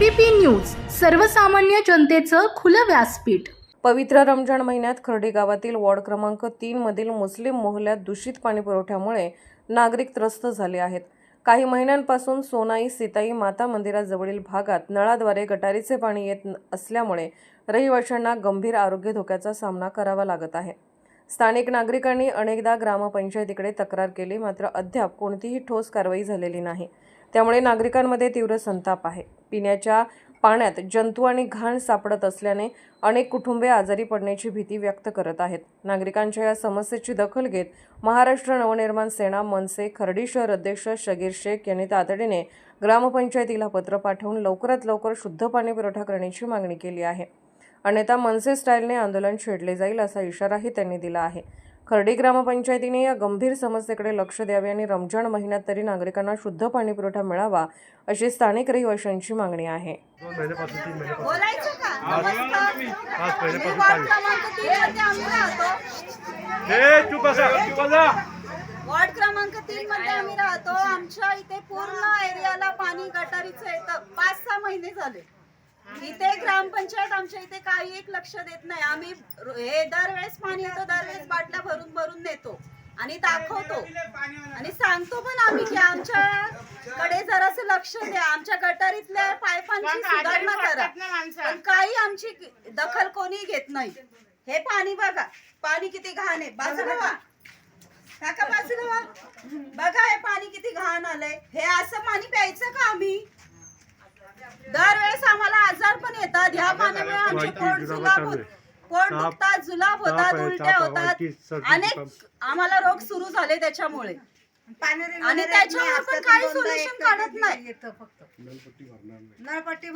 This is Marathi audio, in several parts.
एबीपी न्यूज सर्वसामान्य जनतेचं खुलं व्यासपीठ. पवित्र रमजान महिन्यात खर्डे गावातील वॉर्ड क्रमांक तीन मधील मुस्लिम मोहल्यात दूषित पाणी पुरवठ्यामुळे नागरिक त्रस्त झाले आहेत. काही महिन्यांपासून सोनाई सीताई माता मंदिराजवळील भागात नळाद्वारे गटारीचे पाणी येत न- असल्यामुळे रहिवाशांना गंभीर आरोग्य धोक्याचा सामना करावा लागत आहे. स्थानिक नागरिकांनी अनेकदा ग्रामपंचायतीकडे तक्रार केली मात्र अद्याप कोणतीही ठोस कारवाई झालेली नाही. त्यामुळे नागरिकांमध्ये तीव्र संताप आहे. पिण्याच्या पाण्यात जंतू आणि घाण सापडत असल्याने अनेक कुटुंबे आजारी पडण्याची भीती व्यक्त करत आहेत. नागरिकांच्या या समस्येची दखल घेत महाराष्ट्र नवनिर्माण सेना मनसे खर्डी शहर अध्यक्ष शगीर शेख यांनी तातडीने ग्रामपंचायतीला पत्र पाठवून लवकरात लवकर शुद्ध पाणी पुरवठा करण्याची मागणी केली आहे. अन्यथा मनसे स्टाईलने आंदोलन छेडले जाईल असा इशाराही त्यांनी दिला आहे. खर्डी ग्रामपंचायतीने या गंभीर समस्येकडे लक्ष द्यावे आणि रमजान महिन्यात तरी नागरिकांना शुद्ध पाणी पुरवठा मिळावा अशी स्थानिक रहिवाशांची मागणी आहे. वॉर्ड क्रमांक तीन मध्ये आम्ही राहतो. आमच्या इथे पूर्ण एरियाला पाणी गटारीचं येतं. पाच सहा महिने झाले. इथे ग्रामपंचायत आमच्या इथे काही एक लक्ष देत नाही. आम्ही हे दरवेळेस पाणी येतं दरवेळेस बाटल्या भरून भरून नेतो आणि दाखवतो. आणि सांगतो पण आम्ही की आमच्याकडे जरासं लक्ष द्या. आमच्या गटारीतल्या पाईपांची सुधारणा करा. पण काही आमची दखल कोणी घेत नाही. हे पाणी बघा. पाणी किती घाण आहे. बाजूला व्हा काका बाजूला बघा हे पाणी किती घाण आलंय. हे असं पाणी प्यायचं का आम्ही? दरवेळेस आम्हाला आजार पण येतात. ह्या पाण्यामुळे आमचे पोट जुलाब होत. पोट दुखतात जुलाब होतात उलट्या होतात. अनेक. आम्हाला रोग सुरू झाले त्याच्यामुळे. आणि त्याच्यावर पण काही सोल्युशन काढत नाही.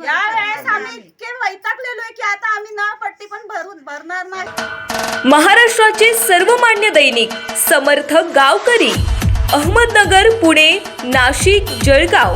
या वेळेस आम्ही इतके वैतागलेलो की आता आम्ही नळपट्टी पण भरून भरणार नाही. महाराष्ट्राचे सर्वमान्य दैनिक समर्थ गावकरी अहमदनगर पुणे नाशिक जळगाव.